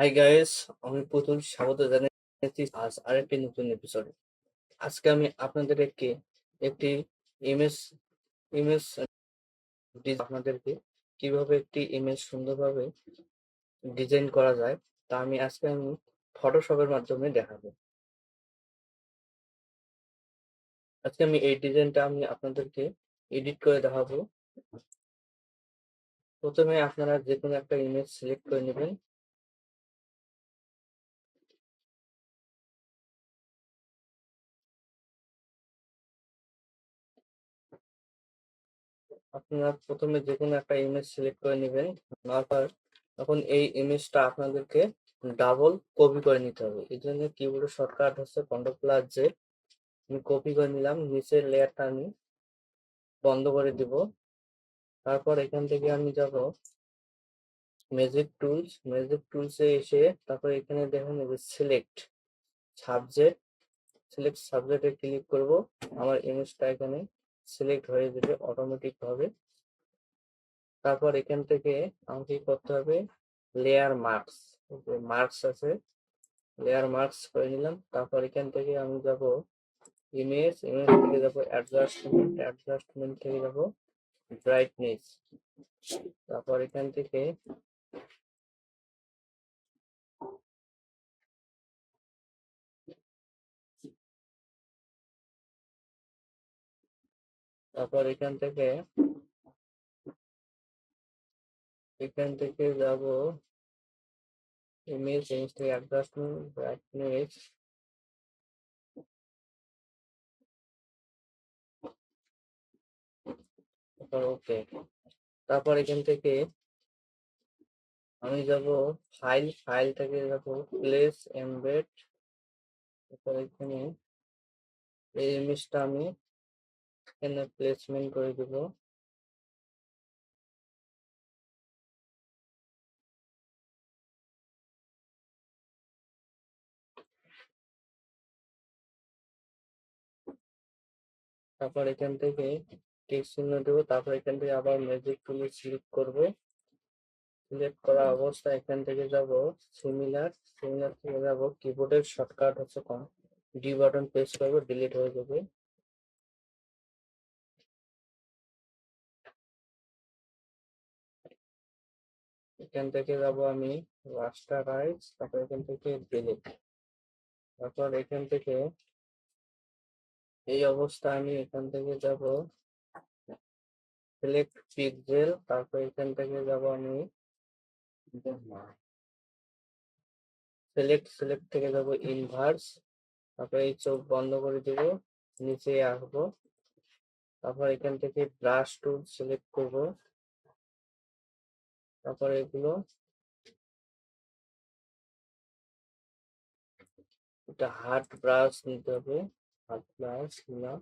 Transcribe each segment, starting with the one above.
Hi guys আমি পুতুল। স্বাগত জানাচ্ছি আজ আরেকটি নতুন এপিসোডে আজকে আমি আপনাদেরকে একটি ইমেজ ইমেজ আপনাদেরকে কীভাবে একটি ইমেজ সুন্দরভাবে ডিজাইন করা যায়, তা আমি আজকে আমি ফটোশপের মাধ্যমে দেখাবো। আজকে আমি এই ডিজাইনটা আমি আপনাদেরকে এডিট করে দেখাবো। প্রথমে আপনারা যে কোনো একটা ইমেজ সিলেক্ট করে নেবেন। আপনারা প্রথমে যে কোনো একটা ইমেজ সিলেক্ট করে নেবেন নেওয়ার তখন এই ইমেজটা আপনাদেরকে ডাবল কপি করে নিতে হবে। এই জন্য কিবোর্ডের শর্টকাট হচ্ছে কন্ট্রোল প্লাস জে আমি কপি করে নিলাম, নিচের লেয়ারটা আমি বন্ধ করে দিব। তারপর এখান থেকে আমি যাব ম্যাজিক টুলস ম্যাজিক টুলসে এসে তারপর এখানে দেখুন সিলেক্ট সাবজেক্ট সিলেক্ট সাবজেক্টে ক্লিক করব। আমার ইমেজটা এখানে সিলেক্ট হয়ে যাবে অটোমেটিক ভাবে। তারপর এখান থেকে আমাকে করতে হবে? লেয়ার মার্কস মার্কস আছে লেয়ার মার্কস করে নিলাম। তারপর এখান থেকে আমি যাব ইমেজ ইমেজ থেকে যাব অ্যাডজাস্টমেন্ট অ্যাডজাস্টমেন্ট থেকে যাব ব্রাইটনেস তারপর এখান থেকে তারপর এখান থেকে এখান থেকে যাব ইমেজ ইমেজ থেকে অ্যাডজাস্টমেন্ট ব্রাইটনেস ওকে তারপর এখান থেকে আমি যাব ফাইল ফাইল থেকে যাব প্লেস এমবেড তারপর এখানে এই ইমেজটা আমি এখানে প্লেসমেন্ট করে দিব। তারপর এখান থেকে টিক চিহ্ন দেব, তারপর এখান থেকে আবার ম্যাজিক টুলে সিলেক্ট করব। সিলেক্ট করা অবস্থা এখান থেকে যাব সিমিলার সিমিলার থেকে যাব। কিবোর্ডের শর্টকাট হচ্ছে কম। ডি বাটন প্রেস করব ডিলিট হয়ে যাবে। এখান থেকে যাব আমি রাস্টারাইজ তারপর এখান থেকে ডিলিট তারপর এখান থেকে এই অবস্থা আমি এখান থেকে যাব সিলেক্ট পিক্সেল তারপর এখান থেকে যাব আমি সিলেক্ট সিলেক্ট থেকে যাব ইনভার্স তারপর এই চোখ বন্ধ করে দেব নিচে আসব। তারপর এখান থেকে ব্রাশ টুল সিলেক্ট করব। তারপর এগুলো এটা হার্ড ব্রাশ নিতে হবে হার্ড ব্রাশ না।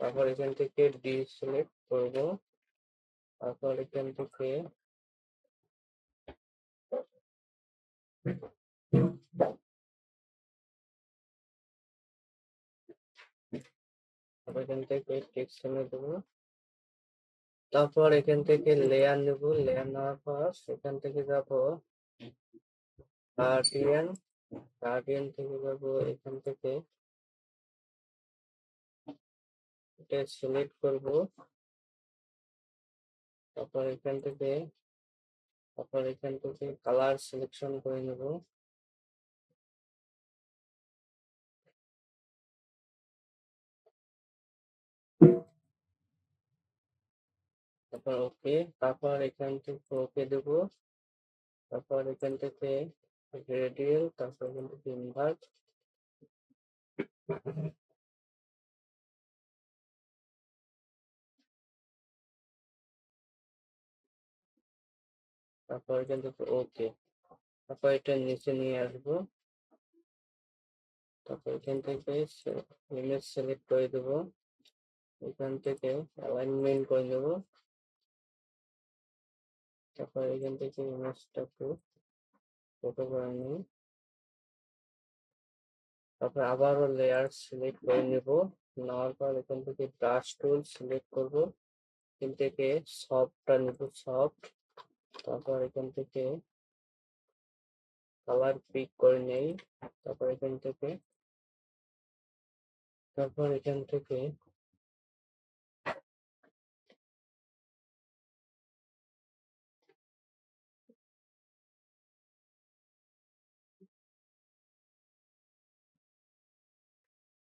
তারপর এখান থেকে ডি সিলেক্ট করব। তারপর এখান থেকে এখান থেকে টেক্সট এনে দেবো। তারপর এখান থেকে লেয়ার নেব। লেয়ার নেওয়ার পর সেখান থেকে যাব গার্ডিয়ান গার্ডিয়ান থেকে যাব এখান থেকে। এটা সিলেক্ট করব। তারপর এখান থেকে, তারপর এখান থেকে কালার সিলেকশন করে নেব। তারপর ওকে তারপর এখান থেকে ওকে দেব। তারপর এখান থেকে রেডিয়াল তারপর এখান থেকে ইনভার্ট তারপর থেকে ওকে তারপর এটা নিচে নিয়ে আসব। তারপর এখান থেকে ইমেজ সিলেক্ট করে দেবো। এখান থেকে অ্যালাইনমেন্ট করে নেব। তারপর এখান থেকে ইমেজটাকে ফটো করে নিই। তারপর আবারও লেয়ার সিলেক্ট করে নেব। নেওয়ার পর এখান থেকে ব্রাশ টুল সিলেক্ট করব। এখান থেকে সফটটা নেব সফট তারপর এখান থেকে কালার পিক করে নেই। তারপর এখান থেকে, তারপর এখান থেকে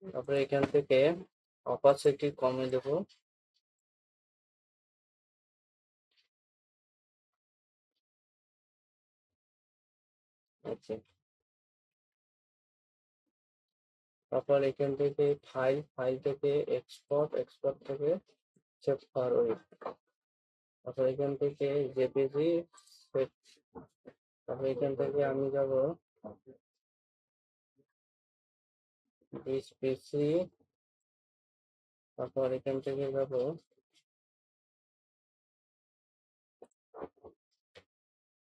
তারপরে এখান থেকে অপাসিটি কমে দেব। ওকে তারপর এখান থেকে ফাইল ফাইল থেকে এক্সপোর্ট এক্সপোর্ট থেকে সেভ ফরওয়ার্ড তারপর এখান থেকে জেপিজি সেভ তারপর এখান থেকে আমি যাব পিসি তারপর এখান থেকে যাব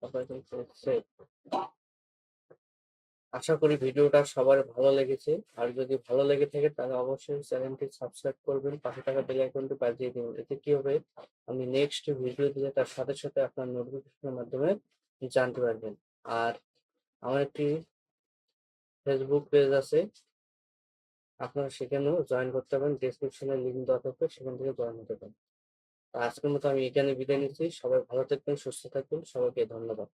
তারপর এখান থেকে সেভ আশা করি ভিডিওটা সবার ভালো লেগেছে। আর যদি ভালো লেগে থাকে তাহলে অবশ্যই চ্যানেলটি সাবস্ক্রাইব করবেন, পাশে থাকা বেল আইকনটি বাজিয়ে দিন এতে কি হবে? আমি নেক্সট ভিডিও দিলে তার সাথে সাথে আপনার নোটিফিকেশনের মাধ্যমে জানতে পারবেন। আর আমার একটি ফেসবুক পেজ আছে। আপনারা সেখানেও জয়েন করতে পারেন। ডেসক্রিপশনে লিঙ্ক দেওয়া থাকবে, সেখান থেকে জয়েন হতে পারেন। আজকের মতো আমি এখানে বিদায় নিচ্ছি। সবাই ভালো থাকবেন, সুস্থ থাকবেন। সবাইকে ধন্যবাদ।